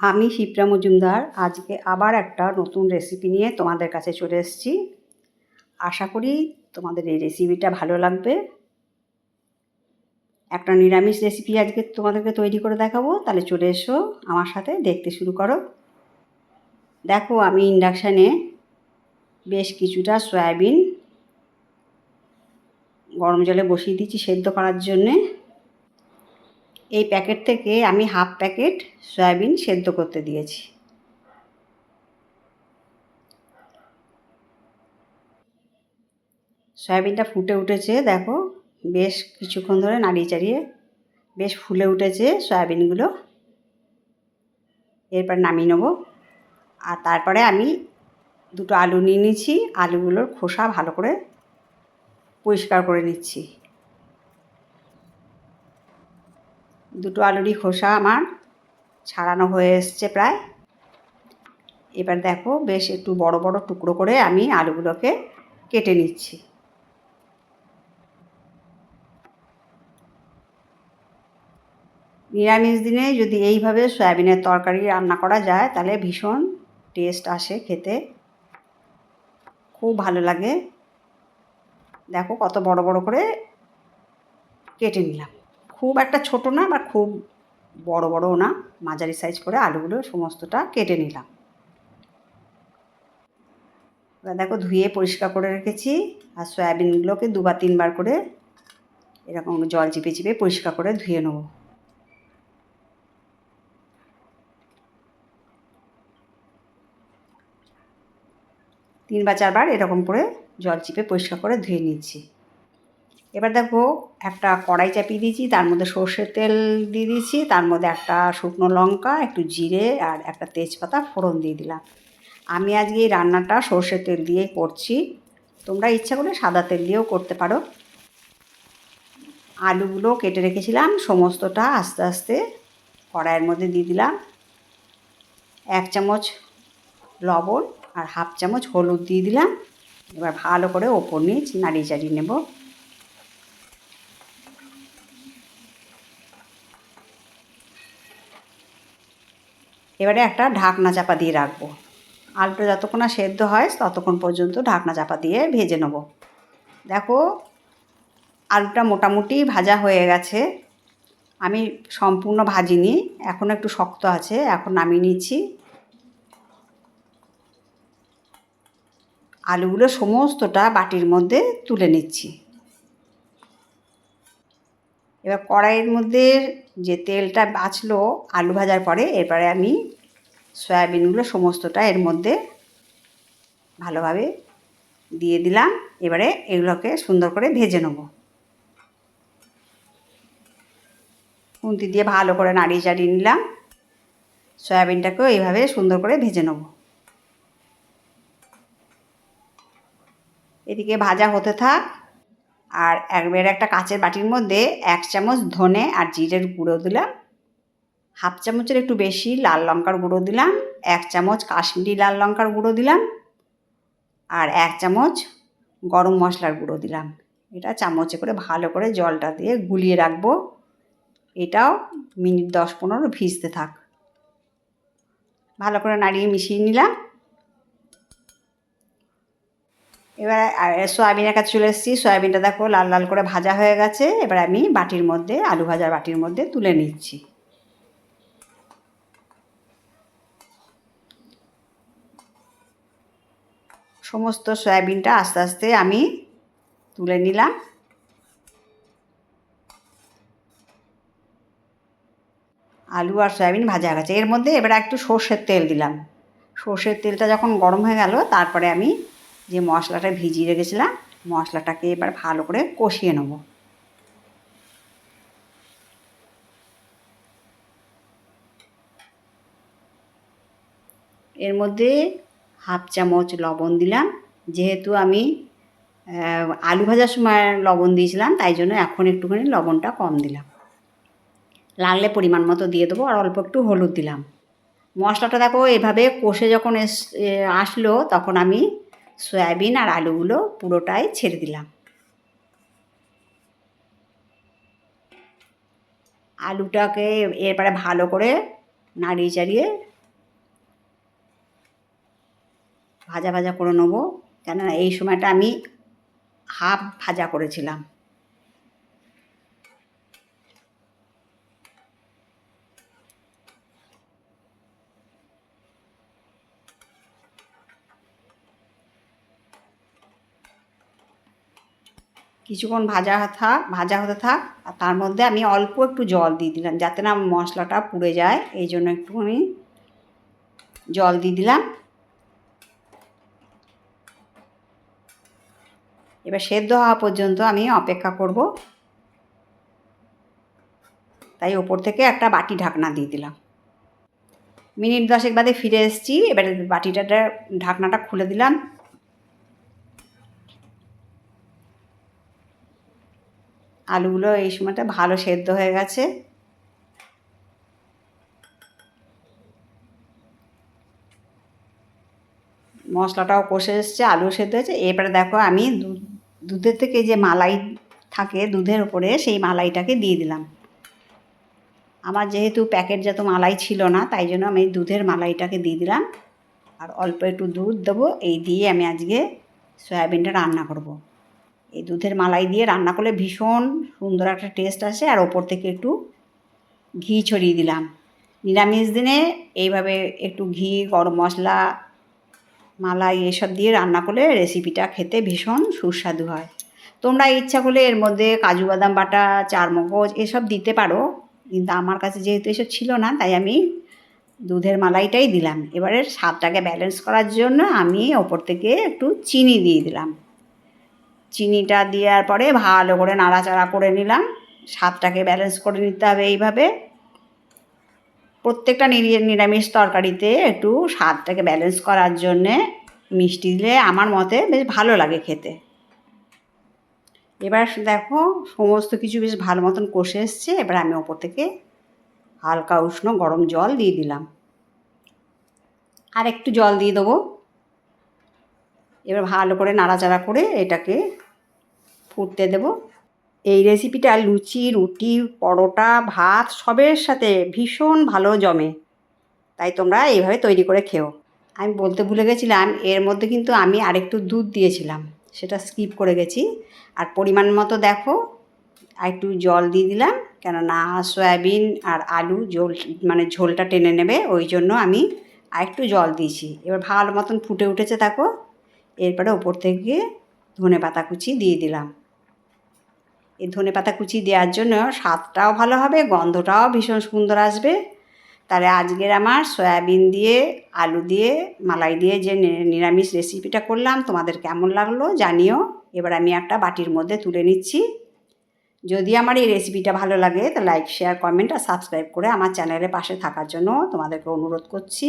আমি শিপ্রা মজুমদার, আজকে আবার একটা নতুন রেসিপি নিয়ে তোমাদের কাছে চলে এসেছি। আশা করি তোমাদের এই রেসিপিটা ভালো লাগবে। একটা নিরামিষ রেসিপি আজকে তোমাদেরকে তৈরি করে দেখাবো। তাহলে চলে এসো আমার সাথে, দেখতে শুরু করো। দেখো, আমি ইন্ডাকশানে বেশ কিছুটা সয়াবিন গরম জলে বসিয়ে দিচ্ছি সেদ্ধ করার জন্যে। এই প্যাকেট থেকে আমি হাফ প্যাকেট সয়াবিন সেদ্ধ করতে দিয়েছি। সয়াবিনটা ফুটে উঠেছে, দেখো, বেশ কিছুক্ষণ ধরে নাড়িয়ে চাড়িয়ে বেশ ফুলে উঠেছে সয়াবিনগুলো। এরপর নামিয়ে নেব। আর তারপরে আমি দুটো আলু নিয়ে নিচ্ছি আলুগুলোর খোসা ভালো করে পরিষ্কার করে নিচ্ছি। দুটো আলুরই খোসা আমার, ছাড়ানো হয়ে এসছে প্রায়। এবার দেখো বেশ একটু বড় বড় টুকরো করে আমি আলুগুলোকে কেটে নিচ্ছি। নিরামিষ দিনে যদি এইভাবে সয়াবিনের তরকারি রান্না করা যায়, তাহলে ভীষণ টেস্ট আসে খেতে। খুব ভালো লাগে। দেখো কত বড় বড় করে কেটে নিলাম। খুব একটা ছোট না বা খুব বড় বড়ও না। মাঝারি সাইজ করে আলুগুলো সমস্তটা কেটে নিলাম। দেখো ধুয়ে পরিষ্কার করে রেখেছি আর সয়াবিনগুলোকে দুবার, তিনবার করে এরকম জল চিপে চিপে পরিষ্কার করে ধুয়ে নেব। তিন বা চারবার এরকম করে জল চিপে পরিষ্কার করে ধুয়ে নিচ্ছি। এবার দেখো একটা কড়াই চাপিয়ে দিয়েছি, তার মধ্যে সর্ষের তেল দিয়ে দিয়েছি, তার মধ্যে একটা শুকনো লঙ্কা, একটু জিরে আর একটা তেজপাতা ফোড়ন দিয়ে দিলাম। আমি আজকে এই রান্নাটা সর্ষের তেল দিয়েই করছি। তোমরা ইচ্ছা করলে সাদা তেল দিয়েও করতে পারো। আলুগুলো কেটে রেখেছিলাম, সমস্তটা আস্তে আস্তে কড়াইয়ের মধ্যে দিয়ে দিলাম। এক চামচ লবণ আর হাফ চামচ হলুদ দিয়ে দিলাম। এবার ভালো করে ওপর নিচ নাড়িয়ে চাড়িয়ে নেব। এবারে একটা ঢাকনা চাপা দিয়ে রাখব। আলুটা যতক্ষণ না সেদ্ধ হয়, ততক্ষণ পর্যন্ত ঢাকনা চাপা দিয়ে ভেজে নেব। দেখো, আলুটা মোটামুটি ভাজা হয়ে গেছে। আমি সম্পূর্ণ ভাজিনি, এখন একটু শক্ত আছে, এখন নামিয়ে নিচ্ছি। আলুগুলো সমস্তটা বাটির মধ্যে তুলে নিচ্ছি। এবার কড়াইয়ের মধ্যে যে তেলটা বাঁচলো আলু ভাজার পরে, এরপরে আমি সয়াবিনগুলো সমস্তটা এর মধ্যে ভালোভাবে দিয়ে দিলাম। এবারে এগুলোকে সুন্দর করে ভেজে নেব। খুন্তি দিয়ে ভালো করে নাড়িয়ে চাড়িয়ে নিলাম। সয়াবিনটাকেও এইভাবে সুন্দর করে ভেজে নেব। এদিকে ভাজা হতে থাক। আর একবার একটা কাঁচের বাটির মধ্যে এক চামচ ধনে আর জিরের গুঁড়ো দিলাম। হাফ চামচের একটু বেশি লাল লঙ্কার গুঁড়ো দিলাম, এক চামচ কাশ্মীরি লাল লঙ্কার গুঁড়ো দিলাম আর এক চামচ গরম মশলার গুঁড়ো দিলাম। এটা চামচে করে ভালো করে জলটা দিয়ে গুলিয়ে রাখব। এটাও মিনিট দশ পনেরো ভিজতে থাক। ভালো করে নাড়িয়ে মিশিয়ে নিলাম। এবার সয়াবিনের কাছে চলে এসেছি। সয়াবিনটা দেখো লাল লাল করে ভাজা হয়ে গেছে। এবার আমি বাটির মধ্যে, আলু ভাজার বাটির মধ্যে তুলে নিচ্ছি। সমস্ত সয়াবিনটা আস্তে আস্তে আমি তুলে নিলাম। আলু আর সয়াবিন ভাজা গেছে। এর মধ্যে এবার একটু সর্ষের তেল দিলাম। সর্ষের তেলটা যখন গরম হয়ে গেল, তারপরে আমি যে মশলাটা ভিজিয়ে রেখেছিলাম, মশলাটাকে এবার ভালো করে কষিয়ে নেব। এর মধ্যে হাফ চামচ লবণ দিলাম। যেহেতু আমি আলু ভাজার সময় লবণ দিয়েছিলাম, তাই জন্য এখন একটুখানি লবণটা কম দিলাম। লাগলে পরিমাণ মতো দিয়ে দেবো, আর অল্প একটু হলুদ দিলাম। মশলাটা দেখো, এভাবে কষে যখন এস আসলো, তখন আমি সয়াবিন আর আলুগুলো পুরোটাই ছেড়ে দিলাম। আলুটাকে এরপরে ভালো করে নাড়িয়ে চাড়িয়ে ভাজা ভাজা করে নেব। কেননা এই সময়টা আমি হাফ ভাজা করেছিলাম। কিছুক্ষণ ভাজা থাক ভাজা হতে থাক, আর তার মধ্যে আমি অল্প একটু জল দিয়ে দিলাম যাতে না মশলাটা পুড়ে যায়। এই জন্য একটুখানি জল দিয়ে দিলাম। এবার সেদ্ধ হওয়া পর্যন্ত আমি অপেক্ষা করব। তাই ওপর থেকে একটা বাটি ঢাকনা দিয়ে দিলাম। মিনিট দশেক বাদে ফিরে এসেছি। এবারে বাটিটা ঢাকনাটা খুলে দিলাম। আলুগুলো এই সময়টা ভালো সেদ্ধ হয়ে গেছে। মশলাটাও কষে এসছে আলু সেদ্ধ হয়েছে। এবারে দেখো আমি দুধের থেকে যে মালাই থাকে দুধের ওপরে সেই মালাইটাকে দিয়ে দিলাম। আমার যেহেতু প্যাকেটজাত মালাই ছিল না, তাই জন্য আমি দুধের মালাইটাকে দিয়ে দিলাম। আর অল্প একটু দুধ দেবো, এই দিয়ে আমি আজকে সয়াবিনটা রান্না করব। এই দুধের মালাই দিয়ে রান্না করলে ভীষণ সুন্দর একটা টেস্ট আসে। আর ওপর থেকে একটু ঘি ছড়িয়ে দিলাম। নিরামিষ দিনে এইভাবে একটু ঘি, গরম মশলা, মালাই এসব দিয়ে রান্না করলে রেসিপিটা খেতে ভীষণ সুস্বাদু হয়। তোমরা ইচ্ছা করলে এর মধ্যে কাজু বাদাম বাটা, চারমগজ এসব দিতে পারো। কিন্তু আমার কাছে যেহেতু এসব ছিল না, তাই আমি দুধের মালাইটাই দিলাম। এবারে স্বাদটাকে ব্যালেন্স করার জন্য আমি ওপর থেকে একটু চিনি দিয়ে দিলাম। চিনিটা দেওয়ার পরে ভালো করে নাড়াচাড়া করে নিলাম। স্বাদটাকে ব্যালেন্স করে নিতে হবে এইভাবে। প্রত্যেকটা নিরামিষ তরকারিতে একটু স্বাদটাকে ব্যালেন্স করার জন্যে মিষ্টি দিলে আমার মতে বেশ ভালো লাগে খেতে। এবার দেখো সমস্ত কিছু বেশ ভালো মতন কষে এসছে। এবার আমি ওপর থেকে হালকা উষ্ণ গরম জল দিয়ে দিলাম। আর একটু জল দিয়ে দেবো। এবার ভালো করে নাড়াচাড়া করে এটাকে ফুটতে দেব। এই রেসিপিটা লুচি, রুটি, পরোটা, ভাত সবের সাথে ভীষণ ভালো জমে। তাই তোমরা এইভাবে তৈরি করে খেও। আমি বলতে ভুলে গেছিলাম, এর মধ্যে কিন্তু আমি আরেকটু দুধ দিয়েছিলাম, সেটা স্কিপ করে গেছি। আর পরিমাণ মতো দেখো একটু জল দিয়ে দিলাম, কেননা সয়াবিন আর আলু ঝোল মানে ঝোলটা টেনে নেবে, ওই জন্য আমি আরেকটু জল দিয়েছি। এবার ভালো মতন ফুটে উঠেছে, দেখো। এরপরে ওপর থেকে ধনে পাতা কুচি দিয়ে দিলাম। এই ধনে পাতা কুচি দেওয়ার জন্য স্বাদটাও ভালো হবে, গন্ধটাও ভীষণ সুন্দর আসবে। তাহলে আজকের আমার সয়াবিন দিয়ে, আলু দিয়ে, মালাই দিয়ে যে নিরামিষ রেসিপিটা করলাম, তোমাদের কেমন লাগল জানিও। এবার আমি একটা বাটির মধ্যে তুলে নিচ্ছি। যদি আমার এই রেসিপিটা ভালো লাগে, তো লাইক শেয়ার কমেন্ট আর সাবস্ক্রাইব করে আমার চ্যানেলের পাশে থাকার জন্য তোমাদেরকে অনুরোধ করছি।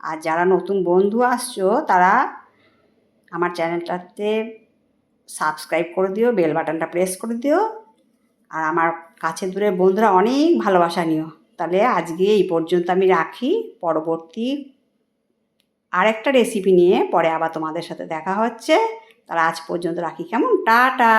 আর যারা নতুন বন্ধু আসছো, তারা আমার চ্যানেলটাতে সাবস্ক্রাইব করে দিও বেল বাটনটা প্রেস করে দিও। আর আমার কাছে দূরে বন্ধুরা অনেক ভালোবাসা নিও। তাহলে আজকে এই পর্যন্ত আমি রাখি। পরবর্তী আরেকটা রেসিপি নিয়ে পরে আবার তোমাদের সাথে দেখা হচ্ছে। তাহলে আজ পর্যন্ত রাখি। কেমন? টাটা!